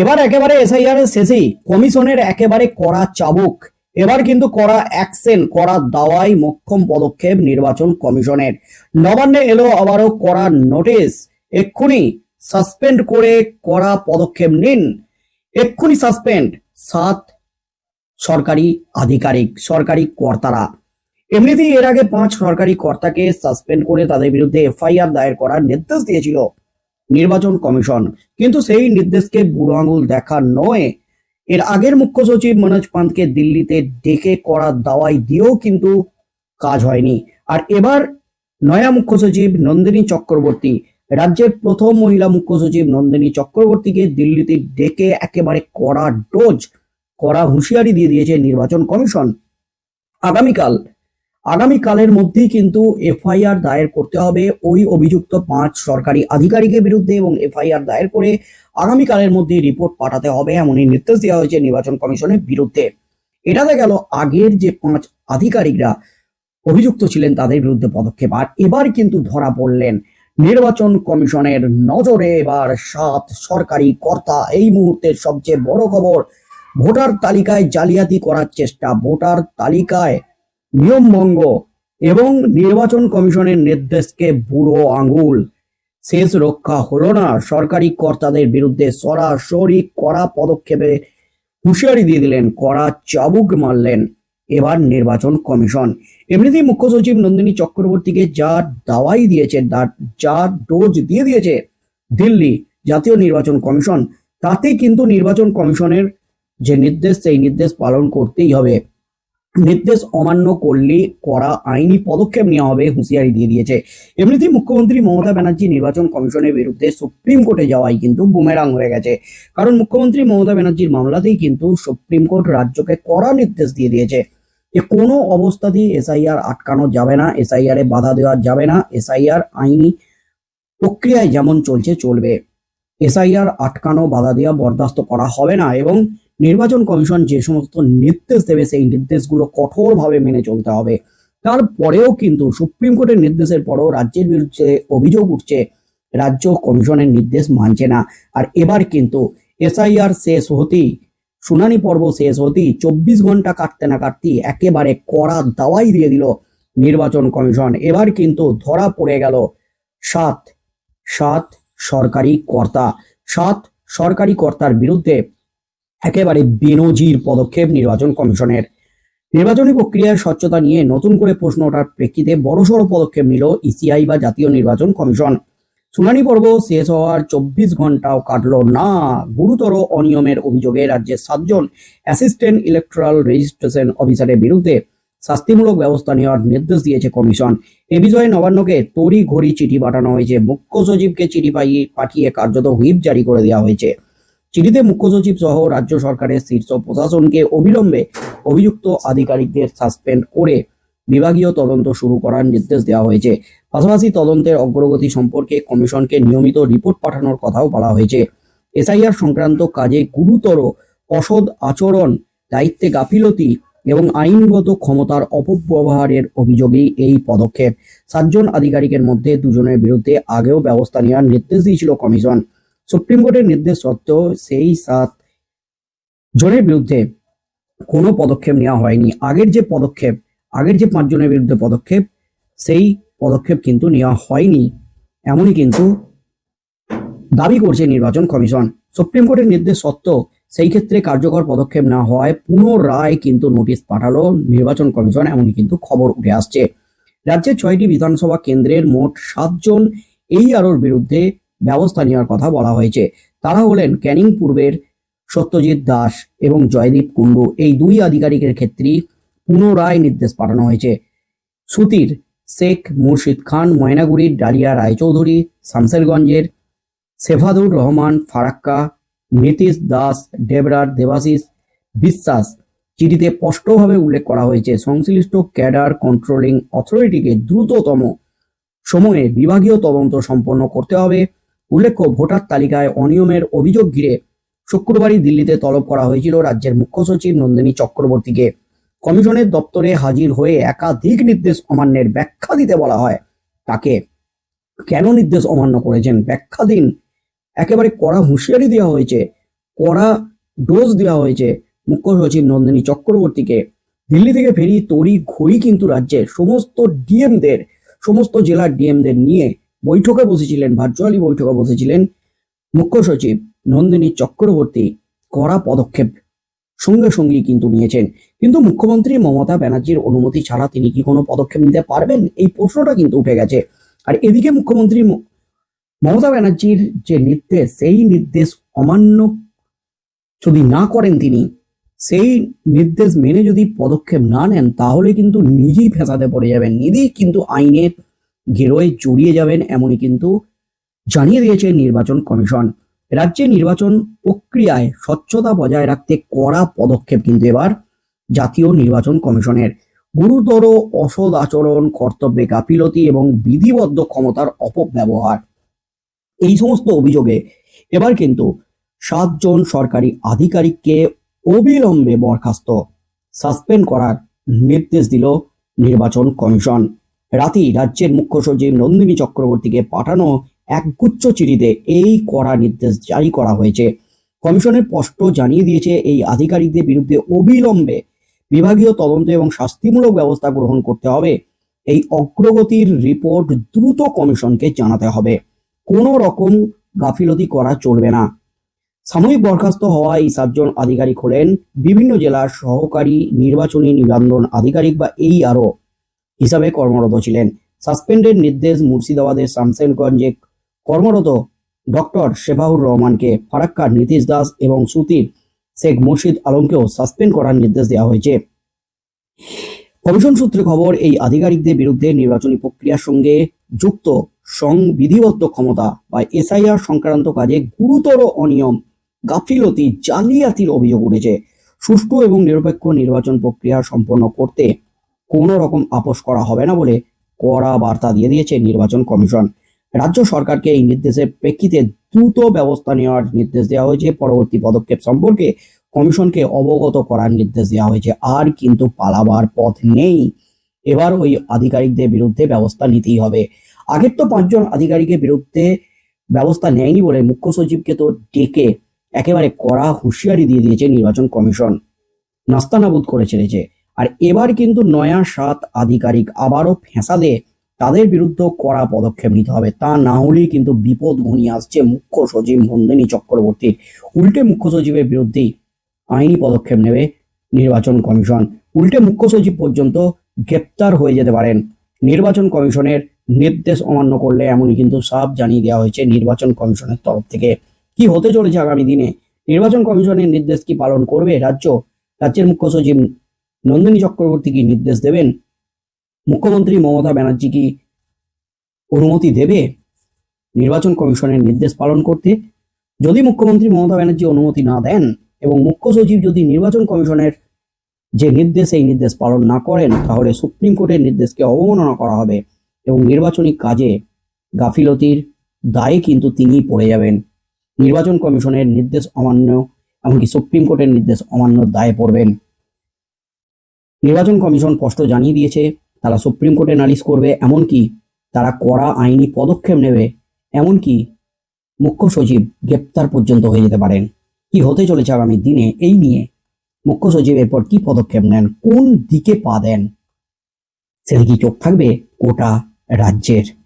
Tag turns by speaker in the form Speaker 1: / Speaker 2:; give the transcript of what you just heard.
Speaker 1: এবার একেবারে এসআইআর এর শেষেই কমিশনের একেবারে কড়া চাবুক। এবার কিন্তু কড়া অ্যাকশন কড়া দাওয়াই মক্ষম পদক্ষেপ নির্বাচন কমিশনের। নবান্নে এলো আবারও কড়া নোটিশ এক্ষুনি সাসপেন্ড করে কড়া পদক্ষেপ নিন। এক্ষুনি সাসপেন্ড সাত সরকারি আধিকারিক, সরকারি কর্তারা। এমনিতেই এর আগে পাঁচ সরকারি কর্তাকে সাসপেন্ড করে তাদের বিরুদ্ধে এফআইআর দায়ের করার নির্দেশ দিয়েছিল। নির্বাচন কমিশন। কিন্তু সেই নির্দেশকে বুড়ো আঙুল দেখা নয়। এর আগের মুখ্য সচিব মনোজ পান্তকে দিল্লিতে ডেকে করা দাওয়াই দিয়েও কিন্তু কাজ হয়নি। আর এবার নয়া মুখ্য সচিব নন্দিনী চক্রবর্তী, রাজ্যের প্রথম মহিলা মুখ্য সচিব নন্দিনী চক্রবর্তীকে দিল্লিতে ডেকে একেবারে কড়া ডোজ, কড়া হুঁশিয়ারি দিয়ে দিয়েছে নির্বাচন কমিশন। আগামীকাল আগামীকালের মধ্যেই কিন্তু এফআইআর দায়ের করতে হবে। ওই অভিযুক্ত পাঁচ সরকারি আধিকারিকের বিরুদ্ধে এবং এফআইআর দায়ের করে আগামীকালের মধ্যে রিপোর্ট পাঠাতে হবে এমনই নির্দেশ দেওয়া হয়েছে নির্বাচন কমিশনের বিরুদ্ধে। এটাতে গেল আগের যে পাঁচ আধিকারিকরা অভিযুক্ত ছিলেন তাদের বিরুদ্ধে পদক্ষেপ। আর এবার কিন্তু ধরা পড়লেন নির্বাচন কমিশনের নজরে এবার সাত সরকারি কর্তা। এই মুহূর্তের সবচেয়ে বড় খবর, ভোটার তালিকায় জালিয়াতি করার চেষ্টা। ভোটার তালিকায় নিয়মভঙ্গ এবং নির্বাচন কমিশনের নির্দেশকে বুড়ো আঙুল। শেষ রক্ষা হলো না। সরকারি কর্তাদের বিরুদ্ধে সরাসরি কড়া পদক্ষেপে হুঁশিয়ারি দিয়ে দিলেন, কড়া চাবুক মারলেন এবার নির্বাচন কমিশন। এমনিতেই মুখ্য সচিব নন্দিনী চক্রবর্তীকে যা দাওয়াই দিয়েছে যা ডোজ দিয়ে দিয়েছে দিল্লি জাতীয় নির্বাচন কমিশন, তাতে কিন্তু নির্বাচন কমিশনের যে নির্দেশ, সেই নির্দেশ পালন করতেই হবে। নির্দেশ অমান্য করলে করা আইনি পদক্ষেপ নেওয়া হবে, হুঁশিয়ারি দিয়ে দিয়েছে। এমনিতেই মুখ্যমন্ত্রী মমতা ব্যানার্জি নির্বাচন কমিশনের বিরুদ্ধে সুপ্রিম কোর্টে যাওয়াই কিন্তু বুমেরাং হয়ে গেছে। কারণ মুখ্যমন্ত্রী মমতা ব্যানার্জির মামলাতেই কিন্তু সুপ্রিম কোর্ট রাজ্যকে কড়া নির্দেশ দিয়ে দিয়েছে। যে কোনো অবস্থাতেই এসআইআর আটকানো যাবে না, এসআইআর এ বাধা দেওয়া যাবে না, এসআইআর আইনি প্রক্রিয়ায় যেমন চলছে, চলবে। এসআইআর আটকানো, বাধা দেওয়া বরদাস্ত করা হবে না এবং নির্বাচন কমিশন যে সমস্ত নির্দেশ দেবে, সেই নির্দেশগুলো কঠোরভাবে মেনে চলতে হবে। তারপরেও কিন্তু সুপ্রিম কোর্টের নির্দেশের পরেও রাজ্যের বিরুদ্ধে অভিযোগ উঠছে, রাজ্য কমিশনের নির্দেশ মানছে না। আর এবার কিন্তু এসআইআর শেষ হতেই, শুনানি পর্ব শেষ হতেই চব্বিশ ঘণ্টা কাটতে না কাটতেই একেবারে কড়া দাওয়াই দিয়ে দিল নির্বাচন কমিশন। এবার কিন্তু ধরা পড়ে গেল সাত সাত সরকারি কর্তা। সাত সরকারি কর্তার বিরুদ্ধে একেবারে বেনজির পদক্ষেপ নির্বাচন কমিশনের। নির্বাচনী প্রক্রিয়ার স্বচ্ছতা নিয়ে নতুন করে প্রশ্ন ওঠার প্রেক্ষিতে বড়সড় পদক্ষেপ নিল ইসিআই বা জাতীয় নির্বাচন কমিশন। শুনানি পর্ব শেষ হওয়ার চব্বিশ ঘন্টাও কাটল না। গুরুতর অনিয়মের অভিযোগে রাজ্যের সাতজন অ্যাসিস্ট্যান্ট ইলেকট্রাল রেজিস্ট্রেশন অফিসারের বিরুদ্ধে শাস্তিমূলক ব্যবস্থা নেওয়ার নির্দেশ দিয়েছে কমিশন। এ বিষয়ে নবান্নকে তড়ি ঘড়ি চিঠি পাঠানো হয়েছে। মুখ্য সচিবকে চিঠি পাইয়ে পাঠিয়ে কার্যত হুইপ জারি করে দেওয়া হয়েছে। চিঠিতে মুখ্য সচিব সহ রাজ্য সরকারের শীর্ষ প্রশাসনকে অবিলম্বে অভিযুক্ত আধিকারিকদের সাসপেন্ড করে বিভাগীয় তদন্ত শুরু করার নির্দেশ দেওয়া হয়েছে। পাশাপাশি তদন্তের অগ্রগতি সম্পর্কে কমিশনকে নিয়মিত রিপোর্ট পাঠানোর কথাও বলা হয়েছে। এসআইআর সংক্রান্ত কাজে গুরুতর অসৎ আচরণ, দায়িত্বে গাফিলতি এবং আইনগত ক্ষমতার অপব্যবহারের অভিযোগেই এই পদক্ষেপ। সাতজন আধিকারিকের মধ্যে দুজনের বিরুদ্ধে আগেও ব্যবস্থা নেওয়ার নির্দেশ দিয়েছিল কমিশন। সুপ্রিম কোর্টের নির্দেশ সত্ত্বেও সেই সাত জনের বিরুদ্ধে কোনো পদক্ষেপ নেওয়া হয়নি। আগের যে পদক্ষেপ, আগের যে পাঁচজনের বিরুদ্ধে পদক্ষেপ, সেই পদক্ষেপ কিন্তু নেওয়া হয়নি। এমনই কিন্তু দাবি করছে নির্বাচন কমিশন। সুপ্রিম কোর্টের নির্দেশ সত্ত্বেও সেই ক্ষেত্রে কার্যকর পদক্ষেপ না হওয়ায় পুনরায় কিন্তু নোটিশ পাঠালো নির্বাচন কমিশন, এমনই কিন্তু খবর উঠে আসছে। রাজ্যের ছয়টি বিধানসভা কেন্দ্রের মোট সাতজন এই আরোর বিরুদ্ধে ব্যবস্থা নেওয়ার কথা বলা হয়েছে। তারা হলেন ক্যানিং পূর্বের সত্যজিৎ দাস এবং জয়দীপ কুণ্ডু। এই দুই আধিকারিকের ক্ষেত্রেই পুনরায় নির্দেশ পাঠানো হয়েছে। সুতির শেখ মুর্শিদ খান ময়নাগুড়ির ডালিয়া রায়চৌধুরী শামসেরগঞ্জের সেফাদুর রহমান, ফারাক্কা, নীতিশ দাস, ডেবরার দেবাশিস বিশ্বাস। চিঠিতে স্পষ্টভাবে উল্লেখ করা হয়েছে, সংশ্লিষ্ট ক্যাডার কন্ট্রোলিং অথরিটিকে দ্রুততম সময়ে বিভাগীয় তদন্ত সম্পন্ন করতে হবে। উল্লেখ্য, ভোটার তালিকায় অনিয়মের অভিযোগ ঘিরে শুক্রবারই দিল্লিতে তলব করা হয়েছিল রাজ্যের মুখ্য সচিব নন্দিনী চক্রবর্তীকে। কমিশনের দপ্তরে হাজির হয়ে একাধিক নির্দেশ অমান্যের ব্যাখ্যা দিতে বলা হয়। তাকে কেন নির্দেশ অমান্য করেছেন? ব্যাখ্যা দিন। একেবারে কড়া হুঁশিয়ারি দেওয়া হয়েছে। কড়া ডোজ দেওয়া হয়েছে মুখ্য সচিব নন্দিনী চক্রবর্তীকে। দিল্লি থেকে ফেরি, তড়ি, ঘড়ি কিন্তু রাজ্যের সমস্ত ডিএমদের, সমস্ত জেলার ডিএমদের নিয়ে বৈঠকে বসেছিলেন ভার্চুয়ালি বৈঠকে বসেছিলেন মুখ্য সচিব নন্দিনী চক্রবর্তী কড়া পদক্ষেপ সঙ্গে সঙ্গেই কিন্তু নিয়েছেন। কিন্তু মুখ্যমন্ত্রী মমতা ব্যানার্জির অনুমতি ছাড়া তিনি কি কোনো পদক্ষেপ নিতে পারবেন? এই প্রশ্নটা কিন্তু উঠে গেছে। আর এদিকে মুখ্যমন্ত্রী মমতা ব্যানার্জির যে নির্দেশ, সেই নির্দেশ অমান্য যদি না করেন তিনি, সেই নির্দেশ মেনে যদি পদক্ষেপ না নেন, তাহলে কিন্তু নিজেই ফেসাতে পড়ে যাবেন। নিজেই কিন্তু আইনের ঘেরোয় জড়িয়ে যাবেন এমনই কিন্তু জানিয়ে দিয়েছে নির্বাচন কমিশন। রাজ্যে নির্বাচন প্রক্রিয়ায় স্বচ্ছতা বজায় রাখতে কড়া পদক্ষেপ কিন্তু এবার জাতীয় নির্বাচন কমিশনের। গুরুতর অসৎ আচরণ, কর্তব্যে গাফিলতি এবং বিধিবদ্ধ ক্ষমতার অপব্যবহার। এই সমস্ত অভিযোগে এবার কিন্তু সাতজন সরকারি আধিকারিককে অবিলম্বে বরখাস্ত, সাসপেন্ড করার নির্দেশ দিল নির্বাচন কমিশন। রাতেই রাজ্যের মুখ্য সচিব নন্দিনী চক্রবর্তীকে পাঠানো একগুচ্ছ চিঠিতে এই কড়া নির্দেশ জারি করা হয়েছে। কমিশনের স্পষ্ট জানিয়ে দিয়েছে, এই আধিকারিকদের বিরুদ্ধে অবিলম্বে বিভাগীয় তদন্ত এবং শাস্তিমূলক ব্যবস্থা গ্রহণ করতে হবে। এই অগ্রগতির রিপোর্ট দ্রুত কমিশনকে জানাতে হবে। কোনো রকম গাফিলতি করা চলবে না। সাময়িক বরখাস্ত হওয়া এই সাতজন আধিকারিক হলেন। বিভিন্ন জেলার সহকারী নির্বাচনী নিবন্ধন আধিকারিক বা এই আরও হিসাবে কর্মরত ছিলেন। সাসপেন্ডের নির্দেশ মুর্শিদাবাদের শামসেরগঞ্জে কর্মরত ডক্টর শেফাউর রহমানকে ফারাক্কার নীতিশ দাস এবং সুতির শেখ মুর্শিদ আলমকেও সাসপেন্ড করার নির্দেশ দেওয়া হয়েছে। কমিশন সূত্রে খবর, এই আধিকারিকদের বিরুদ্ধে নির্বাচনী প্রক্রিয়ার সঙ্গে যুক্ত সংবিধিবদ্ধ ক্ষমতা বা এসআইআর সংক্রান্ত কাজে গুরুতর অনিয়ম, গাফিলতি, জালিয়াতির অভিযোগ উঠেছে। সুষ্ঠু এবং নিরপেক্ষ নির্বাচন প্রক্রিয়া সম্পন্ন করতে কোনো রকম আপোষ করা হবে না বলে কড়া বার্তা দিয়ে দিয়েছে নির্বাচন কমিশন। রাজ্য সরকারকে এই নির্দেশের প্রেক্ষিতে দ্রুত ব্যবস্থা নেওয়ার নির্দেশ দেওয়া হয়েছে। পরবর্তী পদক্ষেপ সম্পর্কে কমিশনকে অবগত করার নির্দেশ দেওয়া হয়েছে। আর কিন্তু পালাবার পথ নেই। এবার ওই আধিকারিকদের বিরুদ্ধে ব্যবস্থা নিতেই হবে। আগের তো পাঁচজন আধিকারিকের বিরুদ্ধে ব্যবস্থা নেয়নি বলে মুখ্য সচিবকে তো ডেকে একেবারে কড়া হুঁশিয়ারি দিয়ে দিয়েছে নির্বাচন কমিশন। নাস্তানাবুদ করে ছেড়েছে আর এবার কিন্তু নয়া সাত আধিকারিক আবারও ফেঁসাদে তাদের বিরুদ্ধে কড়া পদক্ষেপ নিতে হবে। তা না হলেই কিন্তু বিপদ ঘনিয়ে আসছে মুখ্য সচিব নন্দিনী চক্রবর্তীর। উল্টে মুখ্য সচিবের বিরুদ্ধেই আইনি পদক্ষেপ নেবে নির্বাচন কমিশন। উল্টে মুখ্য সচিব পর্যন্ত গ্রেপ্তার হয়ে যেতে পারেন। নির্বাচন কমিশনের নির্দেশ অমান্য করলে এমনই কিন্তু সাফ জানিয়ে দেওয়া হয়েছে নির্বাচন কমিশনের তরফ থেকে। কি হতে চলেছে আগামী দিনে? নির্বাচন কমিশনের নির্দেশ কি পালন করবে? রাজ্য, রাজ্যের মুখ্য সচিব নন্দিনী চক্রবর্তী কি নির্দেশ দেবেন? মুখ্যমন্ত্রী মমতা ব্যানার্জি কি অনুমতি দেবে? নির্বাচন কমিশনের নির্দেশ পালন করতে? যদি মুখ্যমন্ত্রী মমতা ব্যানার্জি অনুমতি না দেন এবং মুখ্য সচিব যদি নির্বাচন কমিশনের যে নির্দেশ এই নির্দেশ পালন না করেন, তাহলে সুপ্রিম কোর্টের নির্দেশকে অবমাননা করা হবে এবং নির্বাচনী কাজে গাফিলতির দায়ে কিন্তু তিনি পড়ে যাবেন। নির্বাচন কমিশনের নির্দেশ অমান্য, এমনকি সুপ্রিম কোর্টের নির্দেশ অমান্য দায়ে পড়বেন। নির্বাচন কমিশন স্পষ্ট জানিয়ে দিয়েছে, তারা সুপ্রিম কোর্টে নালিশ করবে, এমনকি তারা কড়া আইনি পদক্ষেপ নেবে, এমনকি মুখ্য সচিব গ্রেপ্তার পর্যন্ত হয়ে যেতে পারেন। কি হতে চলেছে আগামী দিনে, এই নিয়ে মুখ্য সচিব এরপর কি পদক্ষেপ নেন, কোন দিকে পা দেন, সেদিকে চোখ থাকবে গোটা রাজ্যের?